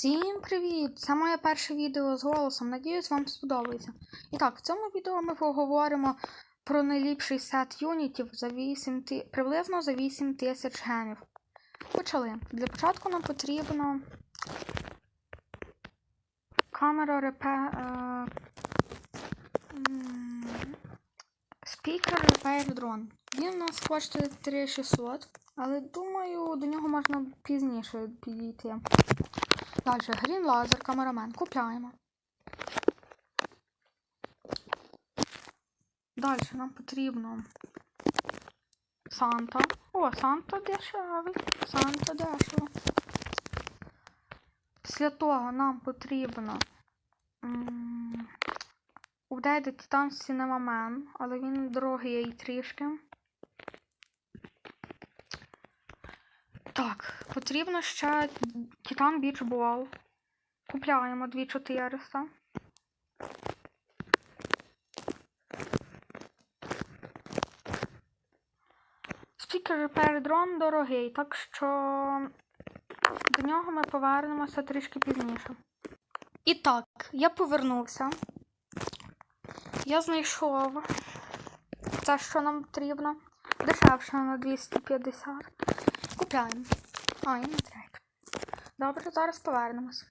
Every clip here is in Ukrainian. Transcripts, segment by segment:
Всім привіт! Це моє перше відео з голосом. Надіюсь, вам сподобається. І так, в цьому відео ми поговоримо про найліпший сет юнітів за 8 ти... приблизно за 8 тисяч гемів. Почали. Для початку нам потрібно камера РП. Е... Спікер Repair Drone. Він у нас коштує 3600, але думаю, до нього можна пізніше підійти. Далі, Green Laser, камерамен. Купляємо. Далі нам потрібно Санта. О, Санта дешевий. Санта дешево. Після того нам потрібно Update Titan Cinema Man, але він дорогий трішки. Так, потрібно ще Beach Ball. Купляємо 2400. Speaker Repair Drone дорогий, так що до нього ми повернемося трішки пізніше. І так, я повернувся. Я знайшов те, що нам потрібно. Дешевше на 250. Купляємо. А, і не треба. Добре, зараз повернемось.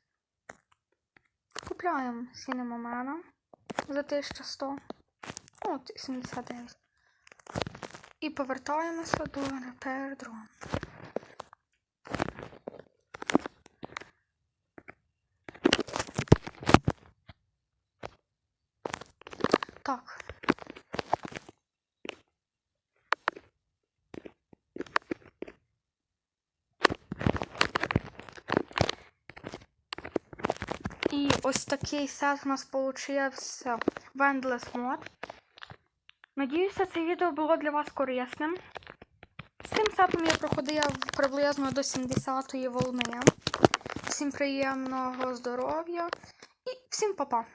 Купляємо Сінемомена за 1100. О, 79. І повертаємося до Repair Drone. Так. І ось такий сет у нас получився в Endless Mod. Надіюся, це відео було для вас корисним. З цим сетом я проходив приблизно до 70-ї волни. Всім приємного здоров'я і всім па-па!